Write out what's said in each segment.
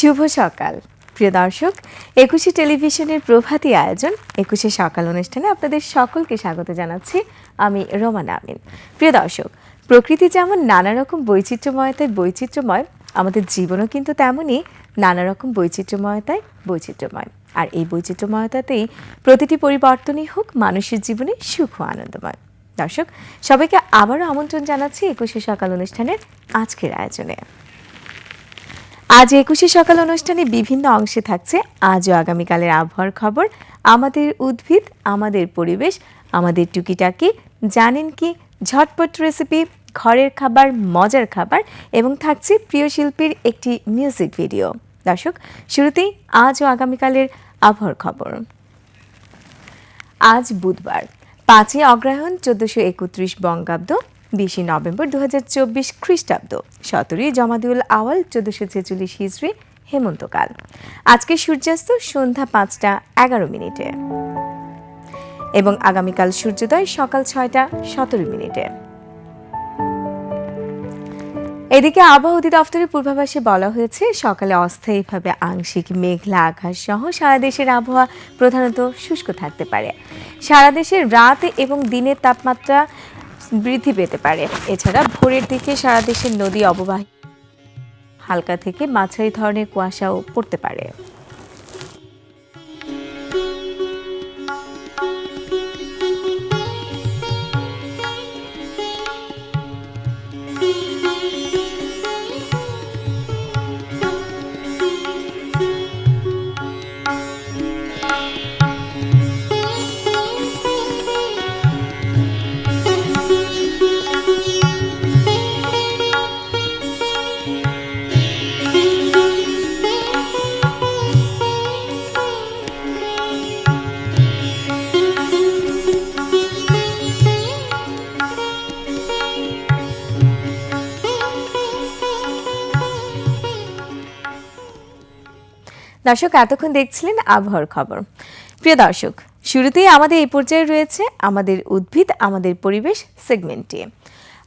শুভ সকাল। প্রিয় দর্শক, একুশে টেলিভিশনের প্রভাতী আয়োজন একুশে সকাল অনুষ্ঠানে আপনাদের সকলকে স্বাগত জানাচ্ছি আমি রোমানা আমিন প্রিয় দর্শক, প্রকৃতি যেমন নানা রকম বৈচিত্র্যময়তায় বৈচিত্র্যময়, আমাদের জীবনও কিন্তু তেমনই নানা রকম বৈচিত্র্যময়তায় বৈচিত্র্যময়। আর এই বৈচিত্র্যময়তাতেই প্রতিটি পরিবর্তনই হোক, মানুষের জীবনে সুখ ও আনন্দময়। দর্শক, সবাইকে আবারও আমন্ত্রণ জানাচ্ছি একুশে সকাল অনুষ্ঠানের আজকের আয়োজনে। আজ একুশে সকাল অনুষ্ঠানে বিভিন্ন অংশে থাকছে আজ ও আগামীকালের আবহাওয়ার খবর। আমাদের উদ্ভিদ, আমাদের পরিবেশ, আমাদের টুকিটাকি, জানেন কি? ঝটপট রেসিপি ঘরের খাবার, মজার খাবার এবং থাকছে প্রিয় শিল্পীর একটি মিউজিক ভিডিও দর্শক, শুরুতেই আজ ও আগামীকালের আবহাওয়ার খবর। আজ বুধবার, পাঁচই অগ্রহায়ণ চোদ্দশো একত্রিশ বঙ্গাব্দ। বিশে নভেম্বর দু চব্বিশ খ্রিস্টাব্দ, সতেরোই জমাদিউল আওয়াল চোদ্দশো ছেচল্লিশ হিজড়ি হেমন্তকাল। আজকে সূর্যাস্ত সন্ধ্যা পাঁচটা এগারো মিনিটে। এবং আগামীকাল সূর্যোদয় সকাল ছয়টা সতেরো মিনিটে। এদিকে আবহাওয়া অধিদপ্তরের পূর্বাভাসে বলা হয়েছে, সকালে অস্থায়ীভাবে আংশিক মেঘলা আকাশ সহ সারা দেশের আবহাওয়া প্রধানত শুষ্ক থাকতে পারে। সারা দেশের রাত এবং দিনের তাপমাত্রা বৃদ্ধি পেতে পারে। এছাড়া ভোরের দিকে সারা দেশের নদী অববাহিত হালকা থেকে মাঝারি ধরনের কুয়াশাও পড়তে পারে। দর্শক, এতক্ষণ দেখছিলেন আবহাওয়ার খবর। প্রিয় দর্শক, শুরুতেই আমাদের এই পর্যায়ে রয়েছে আমাদের উদ্ভিদ, আমাদের পরিবেশ সেগমেন্টটি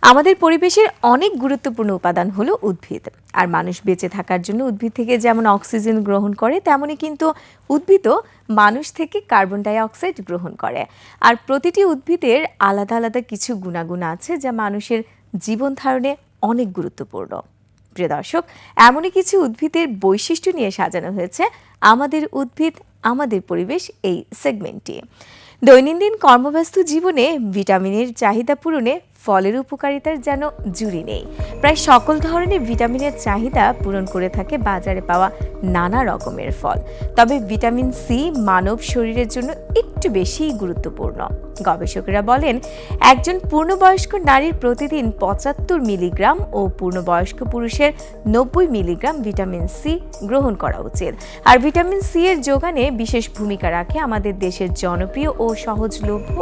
আমাদের পরিবেশের অনেক গুরুত্বপূর্ণ উপাদান হলো উদ্ভিদ। আর মানুষ বেঁচে থাকার জন্য উদ্ভিদ থেকে যেমন অক্সিজেন গ্রহণ করে তেমনি কিন্তু উদ্ভিদও মানুষ থেকে কার্বন ডাই অক্সাইড গ্রহণ করে। আর প্রতিটি উদ্ভিদের আলাদা আলাদা কিছু গুণাগুণ আছে যা মানুষের জীবন ধারণে অনেক গুরুত্বপূর্ণ। প্রিয় দর্শক, এমনই কিছু উদ্ভিদের বৈশিষ্ট্য নিয়ে সাজানো হয়েছে আমাদের উদ্ভিদ, আমাদের পরিবেশ এই সেগমেন্টটি দৈনন্দিন কর্মব্যস্ত জীবনে ভিটামিনের চাহিদা পূরণে ফলের উপকারিতার যেন জুড়ি নেই। প্রায় সকল ধরনের ভিটামিনের চাহিদা পূরণ করে থাকে বাজারে পাওয়া নানা রকমের ফল। তবে ভিটামিন সি মানব শরীরের জন্য একটু বেশি গুরুত্বপূর্ণ। গবেষকেরা বলেন, একজন পূর্ণবয়স্ক নারীর প্রতিদিন পঁচাত্তর মিলিগ্রাম ও পূর্ণবয়স্ক পুরুষের নব্বই মিলিগ্রাম ভিটামিন সি গ্রহণ করা উচিত। আর ভিটামিন সি এর যোগানে বিশেষ ভূমিকা রাখে আমাদের দেশের জনপ্রিয় ও সহজলভ্য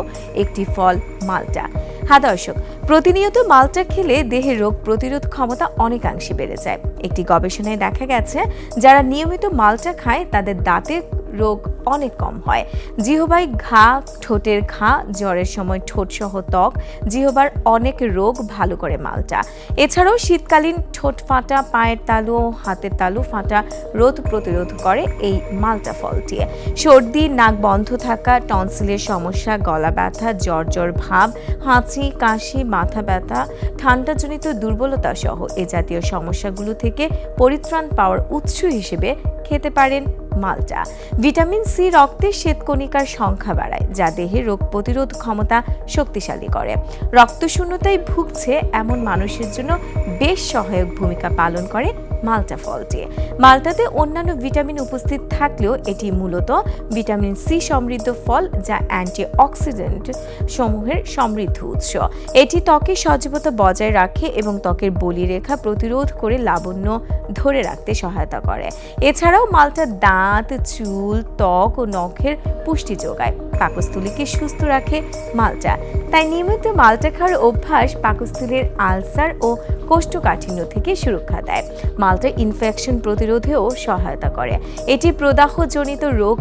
একটি ফল, মালটা। হ্যাঁ দর্শক, প্রতিনিয়ত মালটা খেলে দেহের রোগ প্রতিরোধ ক্ষমতা অনেকাংশে বেড়ে যায়। একটি গবেষণায় দেখা গেছে, যারা নিয়মিত মালটা খায়, তাদের দাঁতের রোগ অনেক কম হয়। জিহবাই ঘা, ঠোঁটের ঘা, জ্বরের সময় ঠোঁটসহ ত্বক, জিহবার অনেক রোগ ভালো করে মালটা। এছাড়াও শীতকালীন ঠোঁট ফাটা, পায়ের তালু ও হাতের তালু ফাটা রোধ প্রতিরোধ করে এই মালটা ফলটি। সর্দি, নাক বন্ধ থাকা, টনসিলের সমস্যা, গলা ব্যথা, জ্বর জ্বর ভাব, হাঁচি, কাশি, মাথা ব্যথা, ঠান্ডাজনিত দুর্বলতা সহ এ জাতীয় সমস্যাগুলো থেকে পরিত্রাণ পাওয়ার উৎস হিসেবে খেতে পারেন মালটা। ভিটামিন সি রক্তে শ্বেতকণিকার সংখ্যা বাড়ায়, যা দেহে রোগ প্রতিরোধ ক্ষমতা শক্তিশালী করে। রক্তশূন্যতায় ভুগছে এমন মানুষের জন্য বেশ সহায়ক ভূমিকা পালন করে মালটা ফলটি মালটাতে অন্যান্য ভিটামিন উপস্থিত থাকলেও এটি মূলত ভিটামিন সি সমৃদ্ধ ফল যা অ্যান্টি অক্সিডেন্ট সমূহের সমৃদ্ধ উৎস। এটি ত্বকের সজীবতা বজায় রাখে এবং ত্বকের বলিরেখা প্রতিরোধ করে লাবণ্য ধরে রাখতে সহায়তা করে। এছাড়াও মালটা দাঁত, চুল, ত্বক ও নখের পুষ্টি যোগায়। পাকস্থলীকে সুস্থ রাখে মালটা। তাই নিয়মিত মালটা খাওয়ার অভ্যাস পাকস্থলীর আলসার ও কোষ্ঠকাঠিন্য থেকে সুরক্ষা দেয়। মাল্টা ইনফেকশন প্রতিরোধেও সহায়তা করে। এটি প্রদাহজনিত রোগ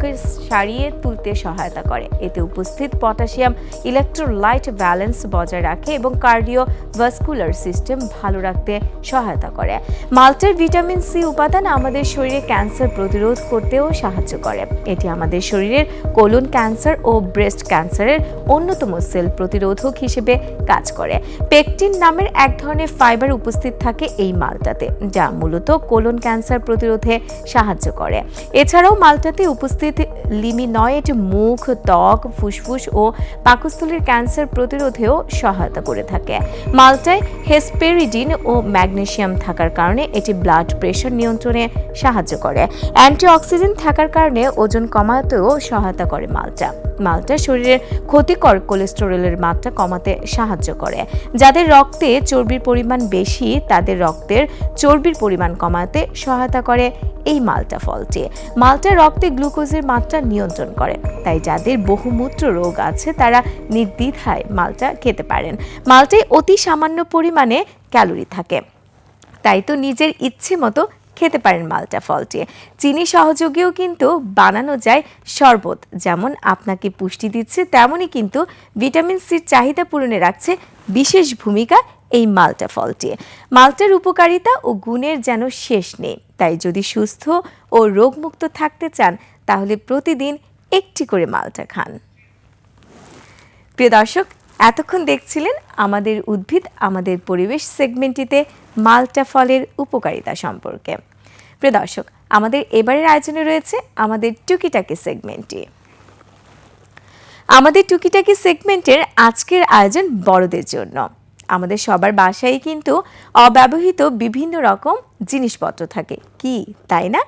সারিয়ে তুলতে সহায়তা করে। এতে উপস্থিত পটাশিয়াম ইলেকট্রোলাইট ব্যালেন্স বজায় রাখে এবং কার্ডিও ভাস্কুলার সিস্টেম ভালো রাখতে সহায়তা করে। মাল্টার ভিটামিন সি উপাদান আমাদের শরীরে ক্যান্সার প্রতিরোধ করতেও সাহায্য করে। এটি আমাদের শরীরের কোলন ক্যান্সার ও ব্রেস্ট ক্যান্সারের অন্যতম সেল প্রতিরোধক হিসেবে কাজ করে। পেকটিন নামের এক ধরনের ফাইবার উপস্থিত থাকে এই মালটাতে, যা মূলত কোলন ক্যান্সার প্রতিরোধে সাহায্য করে। এছাড়াও মালটাতে উপস্থিত লিমিনয়েড মুখ, ত্বক, ফুসফুস ও পাকস্থলীর ক্যান্সার প্রতিরোধেও সহায়তা করে থাকে। মালটায় হেসপেরিডিন ও ম্যাগনেসিয়াম থাকার কারণে এটি ব্লাড প্রেশার নিয়ন্ত্রণে সাহায্য করে। অ্যান্টিঅক্সিডেন্ট থাকার কারণে ওজন কমাতেও সহায়তা করে মালটা। মালটা শরীরের ক্ষতিকর কোলেস্টেরলের মাত্রা কমাতে সাহায্য করে। যাদের রক্তে চর্বির পরিমাণ বেশি, তাদের রক্তের চর্বির পরিমাণ কমাতে সহায়তা করে এই মালটা ফলটি। মালটা রক্তে গ্লুকোজের মাত্রা নিয়ন্ত্রণ করে, তাই যাদের বহুমূত্র রোগ আছে, তারা নির্দ্বিধায় মালটা খেতে পারেন। মালটায় অতি সামান্য পরিমাণে ক্যালোরি থাকে। তাই তো নিজের ইচ্ছে মতো খেতে পারেন মালটা ফলটি। চিনি সহযোগেও কিন্তু বানানো যায় শরবত। যেমন আপনাকে পুষ্টি দিচ্ছে, তেমনই কিন্তু ভিটামিন সির চাহিদা পূরণে রাখছে বিশেষ ভূমিকা এই মালটা ফলটি। মালটার উপকারিতা ও গুণের যেন শেষ নেই। তাই যদি সুস্থ ও রোগমুক্ত থাকতে চান, তাহলে প্রতিদিন একটি করে মালটা খান। প্রিয় দর্শক এতক্ষণ দেখছিলেন আমাদের উদ্ভিদ, আমাদের পরিবেশ সেগমেন্টটিতে মালটা ফলের উপকারিতা সম্পর্কে। প্রিয় দর্শক, আমাদের এবারের আয়োজনে রয়েছে আমাদের টুকিটাকি সেগমেন্টটি। আমাদের টুকিটাকি সেগমেন্টের আজকের আয়োজন বড়দের জন্য। আমাদের সবার বাসায় কিন্তু অব্যবহৃত বিভিন্ন রকম জিনিসপত্র থাকে। কি? তাই না?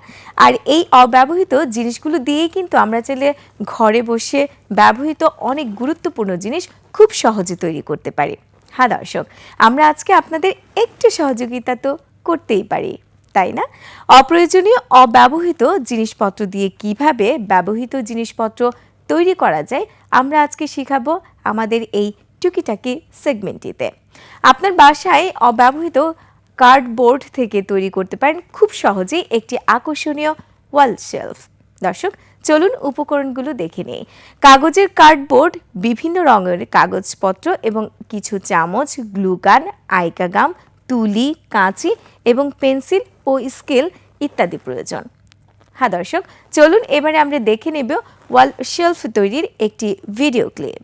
আর এই অব্যবহৃত জিনিসগুলো দিয়েই কিন্তু আমরা চাইলে ঘরে বসে ব্যবহৃত অনেক গুরুত্বপূর্ণ জিনিস খুব সহজে তৈরি করতে পারি। হ্যাঁ দর্শক, আমরা আজকে আপনাদের একটু সহযোগিতা তো করতেই পারি, তাই না? অপ্রয়োজনীয় অব্যবহৃত জিনিসপত্র দিয়ে কীভাবে ব্যবহৃত জিনিসপত্র তৈরি করা যায়, আমরা আজকে শিখাবো আমাদের এই টুকিটাকি সেগমেন্টটিতে। আপনার বাসায় অব্যবহৃত কার্ডবোর্ড থেকে তৈরি করতে পারেন খুব সহজেই একটি আকর্ষণীয় ওয়াল শেলফ। দর্শক, চলুন উপকরণগুলো দেখে নেই। কাগজের কার্ডবোর্ড, বিভিন্ন রঙের কাগজপত্র এবং কিছু চামচ গ্লুগান আইকাগাম তুলি, কাঁচি এবং পেন্সিল ও স্কেল ইত্যাদি প্রয়োজন। হ্যাঁ দর্শক, চলুন এবারে আমরা দেখে নেব ওয়াল শেলফ তৈরির একটি ভিডিও ক্লিপ।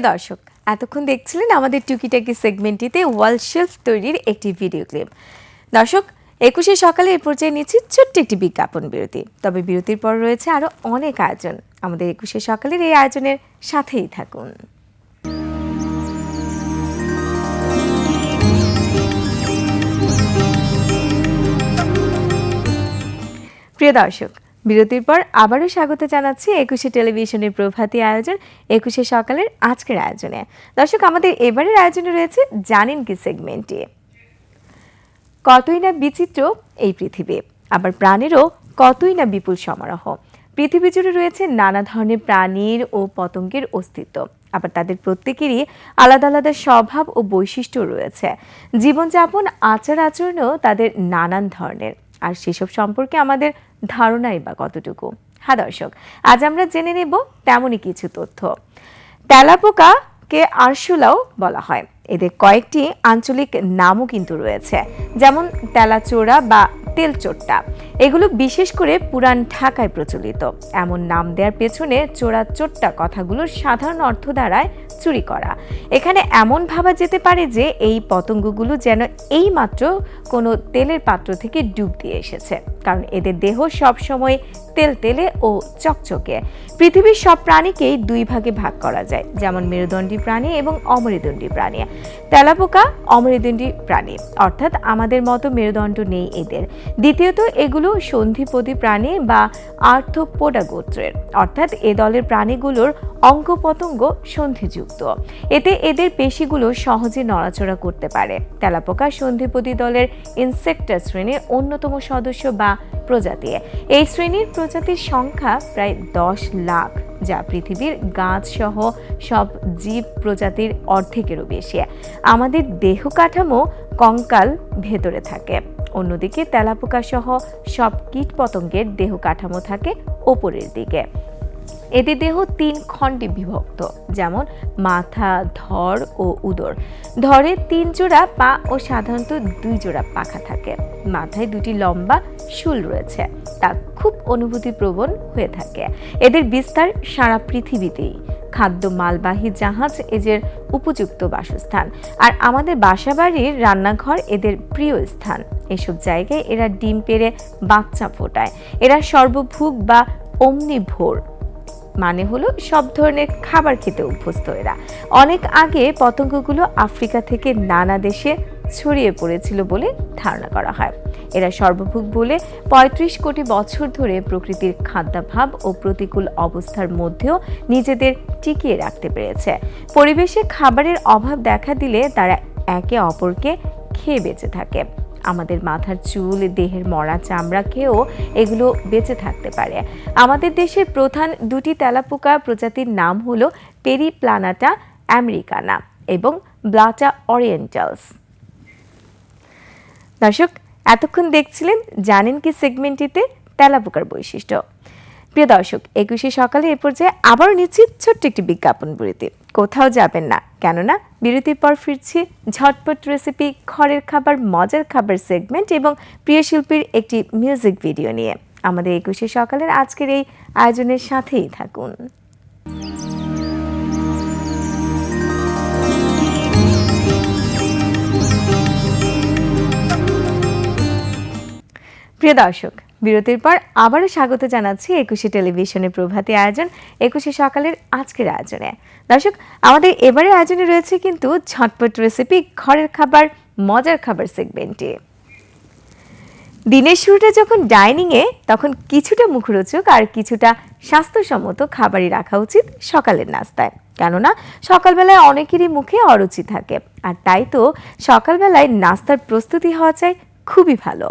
প্রিয় দর্শক, এতক্ষণ দেখছিলেন আমাদের টুকিটাকি সেগমেন্টটিতে ওয়াল শেলফ তৈরির একটি ভিডিও ক্লিপ। দর্শক, একুশে সকালে এ পর্যায়ে নিচ্ছি ছোট্ট একটি বিজ্ঞাপন বিরতি। তবে বিরতির পর রয়েছে আরও অনেক আয়োজন। আমাদের একুশে সকালের এই আয়োজনের সাথেই থাকুন। প্রিয় দর্শক বিরতির পর আবারও স্বাগত জানাচ্ছি একুশে টেলিভিশনের প্রভাতী আয়োজন, একুশে সকালের আজকের আয়োজনে। দর্শক, আমাদের এবারের আয়োজনে রয়েছে জানেন কি সেগমেন্টটি। কতই না বিচিত্র এই পৃথিবী, আবার প্রাণেরও কতই না বিপুল সমারোহ। পৃথিবী জুড়ে রয়েছে নানা ধরনের প্রাণীর ও পতঙ্গের অস্তিত্ব, আবার তাদের প্রত্যেকেরই আলাদা আলাদা স্বভাব ও বৈশিষ্ট্য রয়েছে। জীবনযাপন আচার আচরণও তাদের নানান ধরনের। আর সেসব সম্পর্কে আমাদের ধারণাই বা কতটুকু? হ্যাঁ দর্শক, আজ আমরা জেনে নেব তেমনই কিছু তথ্য। তেলাপোকা কে আরশুলাও বলা হয়। এদের কয়েকটি আঞ্চলিক নামও কিন্তু রয়েছে। যেমন তেলাচোরা বা তেলচোট্টা এগুলো বিশেষ করে পুরান ঢাকায় প্রচলিত। এমন নাম দেওয়ার পেছনে চোরা চোট্টা কথাগুলোর সাধারণ অর্থ দ্বারায় চুরি করা। এখানে এমন ভাবা যেতে পারে যে এই পতঙ্গগুলো যেন এই মাত্র কোনো তেলের পাত্র থেকে ডুব দিয়ে এসেছে। কারণ এদের দেহ সব সময় তেল তেলে ও চকচকে। পৃথিবীর সব প্রাণীকেই দুই ভাগে ভাগ করা যায়, যেমন মেরুদণ্ডী প্রাণী এবং অমেরুদণ্ডী প্রাণী। তেলাপোকা অমেরুদণ্ডী প্রাণী, অর্থাৎ আমাদের মতো মেরুদণ্ড নেই এদের। দ্বিতীয়ত, এগুলো সন্ধিপদী প্রাণী বা আর্থপোডা গোত্রের অর্থাৎ এ দলের প্রাণীগুলোর অঙ্গ পতঙ্গ সন্ধিযুক্ত। এতে এদের পেশিগুলো সহজে নড়াচড়া করতে পারে। তেলাপোকা সন্ধিপদী দলের ইনসেক্টার শ্রেণির অন্যতম সদস্য বা প্রজাতি। এই শ্রেণির প্রজাতির সংখ্যা প্রায় দশ লাখ, যা পৃথিবীর গাছ সহ সব জীব প্রজাতির অর্ধেকেরও বেশি। আমাদের দেহ কাঠামো কঙ্কাল ভেতরে থাকে। অন্যদিকে তেলাপোকা সহ সব কীট পতঙ্গের দেহ কাঠামো থাকে ওপরের দিকে। এদের দেহ তিন খণ্ডে বিভক্ত, যেমন মাথা ধর ও উদর। ধরে তিন জোড়া পা ও সাধারণত দুই জোড়া পাখা থাকে। মাথায় দুটি লম্বা শুল রয়েছে, তা খুব অনুভূতিপ্রবণ হয়ে থাকে। এদের বিস্তার সারা পৃথিবীতেই। খাদ্য মালবাহী জাহাজ এদের উপযুক্ত বাসস্থান। আর আমাদের বাসাবাড়ির রান্নাঘর এদের প্রিয় স্থান। এসব জায়গায় এরা ডিম পেড়ে বাচ্চা ফোটায়। এরা সর্বভুক বা অমনিভোর মানে হলো সব ধরনের খাবার খেতে অভ্যস্ত এরা। অনেক আগে পতঙ্গগুলো আফ্রিকা থেকে নানা দেশে ছড়িয়ে পড়েছিল বলে ধারণা করা হয়। এরা সর্বভুক বলে ৩৫ কোটি বছর ধরে প্রকৃতির খাদ্যাভাব ও প্রতিকূল অবস্থার মধ্যেও নিজেদের টিকিয়ে রাখতে পেরেছে। পরিবেশে খাবারের অভাব দেখা দিলে তারা একে অপরকে খেয়ে বেঁচে থাকে। আমাদের মাথার চুল, দেহের মরা চামড়া খেয়েও এগুলো বেঁচে থাকতে পারে। আমাদের দেশের প্রধান দুটি তেলাপোকা প্রজাতির নাম হলো পেরিপ্লানাটা আমেরিকানা এবং ব্লাটা অরিয়েন্টালস দর্শক, এতক্ষণ দেখছিলেন, জানেন কি সেগমেন্টটিতে তেলাপোকার বৈশিষ্ট্য। প্রিয় দর্শক, একুশে সকালে এ পর্যায়ে আবারও নিচ্ছি ছোট্ট একটি বিজ্ঞাপন বিরতি কোথাও যাবেন না, কেননা বিরতির পর ফিরছি ঝটপট রেসিপি ঘরের খাবার, মজার খাবার সেগমেন্ট এবং প্রিয় শিল্পীর একটি মিউজিক ভিডিও নিয়ে। আমাদের একুশে সকালের আজকের এই আয়োজনের সাথেই থাকুন। প্রিয় দর্শক বিরতির পর আবারও স্বাগত জানাচ্ছি একুশে টেলিভিশনের প্রভাতী আয়োজন, একুশে সকালের আজকের আয়োজনে। দর্শক, আমাদের এবারে আয়োজনে রয়েছে কিন্তু ঝটপট রেসিপি ঘরের খাবার, মজার খাবার সেগমেন্টে দিনের শুরুটা যখন ডাইনিংয়ে তখন কিছুটা মুখরোচক আর কিছুটা স্বাস্থ্যসম্মত খাবারই রাখা উচিত সকালের নাস্তায়। কেননা, সকালবেলায় অনেকেরই মুখে অরুচি থাকে। আর তাই তো সকালবেলায় নাস্তার প্রস্তুতি হওয়া চাই খুবই ভালো।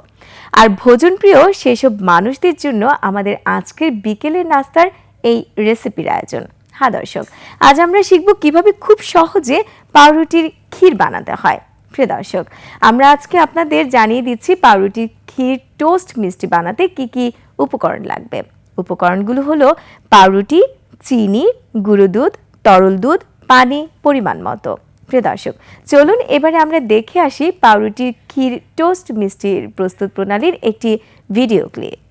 আর ভোজনপ্রিয় সেসব মানুষদের জন্য আমাদের আজকের বিকেলের নাস্তার এই রেসিপির আয়োজন। হ্যাঁ দর্শক, আজ আমরা শিখব কীভাবে খুব সহজে পাউরুটির ক্ষীর বানাতে হয়। প্রিয় দর্শক, আমরা আজকে আপনাদের জানিয়ে দিচ্ছি পাউরুটির ক্ষীর টোস্ট মিষ্টি বানাতে কি কি উপকরণ লাগবে। উপকরণগুলো হলো পাউরুটি, চিনি, গুঁড়ো দুধ, তরল দুধ, পানি, পরিমাণ মতো। প্রিয় দর্শক, চলুন এবারে আমরা দেখে আসি পাউরুটির ক্ষীর টোস্ট মিষ্টির প্রস্তুত প্রণালীর একটি ভিডিও ক্লিপ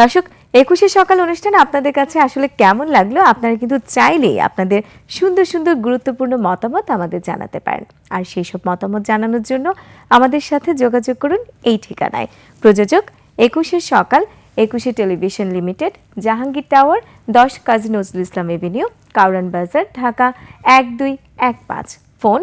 দর্শক, একুশে সকাল অনুষ্ঠান আপনাদের কাছে আসলে কেমন লাগল? আপনারা কিন্তু চাইলেই আপনাদের সুন্দর সুন্দর, গুরুত্বপূর্ণ মতামত আমাদের জানাতে পারেন। আর সেই সব মতামত জানানোর জন্য আমাদের সাথে যোগাযোগ করুন এই ঠিকানায়। প্রযোজক, একুশে সকাল, একুশে টেলিভিশন লিমিটেড, জাহাঙ্গীর টাওয়ার, দশ কাজী নজরুল ইসলাম এভিনিউ, কাউরান বাজার, ঢাকা এক দুই এক পাঁচ। ফোন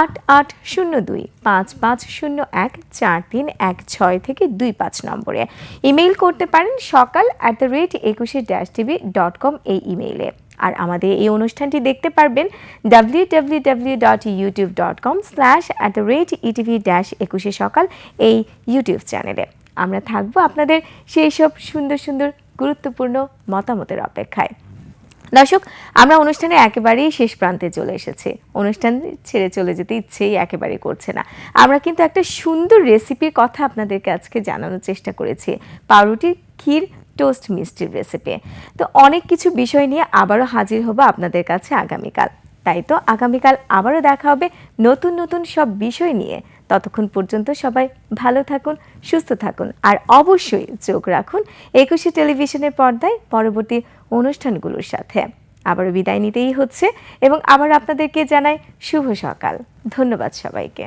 আট আট শূন্য দুই পাঁচ পাঁচ শূন্য এক চার তিন এক ছয় থেকে দুই পাঁচ নম্বরে। ইমেইল করতে পারেন Sakal at the rate Ekushe dash TV dot com এই ইমেইলে। আর আমাদের এই অনুষ্ঠানটি দেখতে পারবেন W W W dot YouTube dot com slash at the rate ETV dash Ekushe Sakal এই ইউটিউব চ্যানেলে আমরা থাকব আপনাদের সেই সব সুন্দর সুন্দর গুরুত্বপূর্ণ মতামতের অপেক্ষায়। দর্শক, আমরা অনুষ্ঠানে একেবারেই শেষ প্রান্তে চলে এসেছি। অনুষ্ঠান ছেড়ে চলে যেতে ইচ্ছেই একেবারে করছে না। আমরা কিন্তু একটা সুন্দর রেসিপির কথা আপনাদেরকে আজকে জানানোর চেষ্টা করেছি, পাউরুটির ক্ষীর টোস্ট মিষ্টির রেসিপি তো অনেক কিছু বিষয় নিয়ে আবারও হাজির হব আপনাদের কাছে আগামীকাল। তাই তো, আগামীকাল আবারও দেখা হবে নতুন নতুন সব বিষয় নিয়ে। ততক্ষণ পর্যন্ত সবাই ভালো থাকুন, সুস্থ থাকুন, আর অবশ্যই চোখ রাখুন একুশে টেলিভিশনের পর্দায় পরবর্তী অনুষ্ঠানগুলোর সাথে। আবারও বিদায় নিতেই হচ্ছে এবং আবার আপনাদেরকে জানাই শুভ সকাল। ধন্যবাদ সবাইকে।